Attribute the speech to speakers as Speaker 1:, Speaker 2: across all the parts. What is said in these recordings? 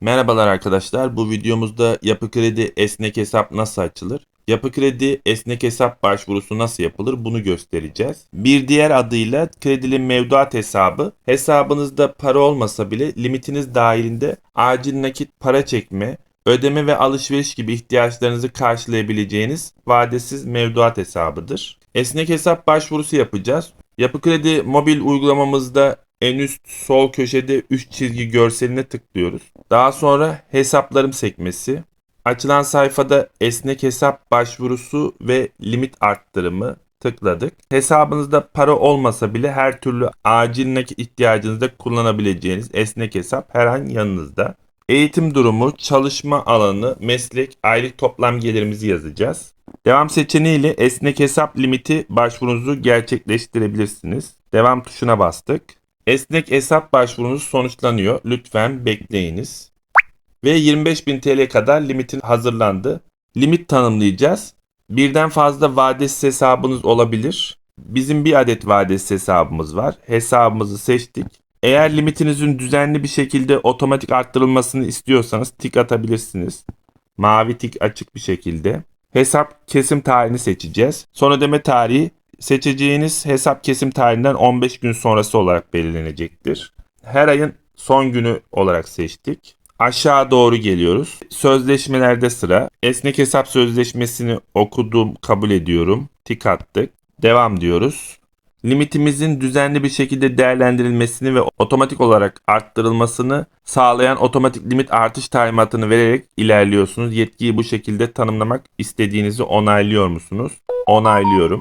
Speaker 1: Merhabalar arkadaşlar. Bu videomuzda Yapı Kredi esnek hesap nasıl açılır? Yapı Kredi esnek hesap başvurusu nasıl yapılır bunu göstereceğiz. Bir diğer adıyla kredili mevduat hesabı hesabınızda para olmasa bile limitiniz dahilinde acil nakit para çekme, ödeme ve alışveriş gibi ihtiyaçlarınızı karşılayabileceğiniz vadesiz mevduat hesabıdır. Esnek hesap başvurusu yapacağız. Yapı Kredi mobil uygulamamızda en üst sol köşede 3 çizgi görseline tıklıyoruz. Daha sonra hesaplarım sekmesi. Açılan sayfada esnek hesap başvurusu ve limit arttırımı tıkladık. Hesabınızda para olmasa bile her türlü acil nakit ihtiyacınızda kullanabileceğiniz esnek hesap her an yanınızda. Eğitim durumu, çalışma alanı, meslek, aylık toplam gelirimizi yazacağız. Devam seçeneğiyle esnek hesap limiti başvurunuzu gerçekleştirebilirsiniz. Devam tuşuna bastık. Esnek hesap başvurunuz sonuçlanıyor. Lütfen bekleyiniz. Ve 25.000 TL kadar limitin hazırlandı. Limit tanımlayacağız. Birden fazla vadesiz hesabınız olabilir. Bizim bir adet vadesiz hesabımız var. Hesabımızı seçtik. Eğer limitinizin düzenli bir şekilde otomatik arttırılmasını istiyorsanız tik atabilirsiniz. Mavi tik açık bir şekilde. Hesap kesim tarihini seçeceğiz. Son ödeme tarihi seçeceğiniz hesap kesim tarihinden 15 gün sonrası olarak belirlenecektir. Her ayın son günü olarak seçtik. Aşağı doğru geliyoruz. Sözleşmelerde sıra. Esnek hesap sözleşmesini okudum, kabul ediyorum. Tik attık. Devam diyoruz. Limitimizin düzenli bir şekilde değerlendirilmesini ve otomatik olarak arttırılmasını sağlayan otomatik limit artış talimatını vererek ilerliyorsunuz. Yetkiyi bu şekilde tanımlamak istediğinizi onaylıyor musunuz? Onaylıyorum.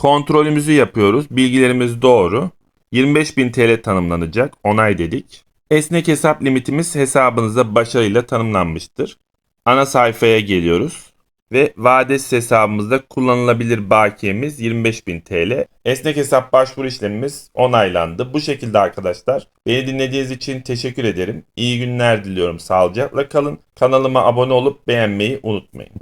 Speaker 1: Kontrolümüzü yapıyoruz. Bilgilerimiz doğru. 25.000 TL tanımlanacak. Onay dedik. Esnek hesap limitimiz hesabınıza başarıyla tanımlanmıştır. Ana sayfaya geliyoruz. Ve vadesiz hesabımızda kullanılabilir bakiyemiz 25.000 TL. Esnek hesap başvuru işlemimiz onaylandı. Bu şekilde arkadaşlar. Beni dinlediğiniz için teşekkür ederim. İyi günler diliyorum. Sağlıcakla kalın. Kanalıma abone olup beğenmeyi unutmayın.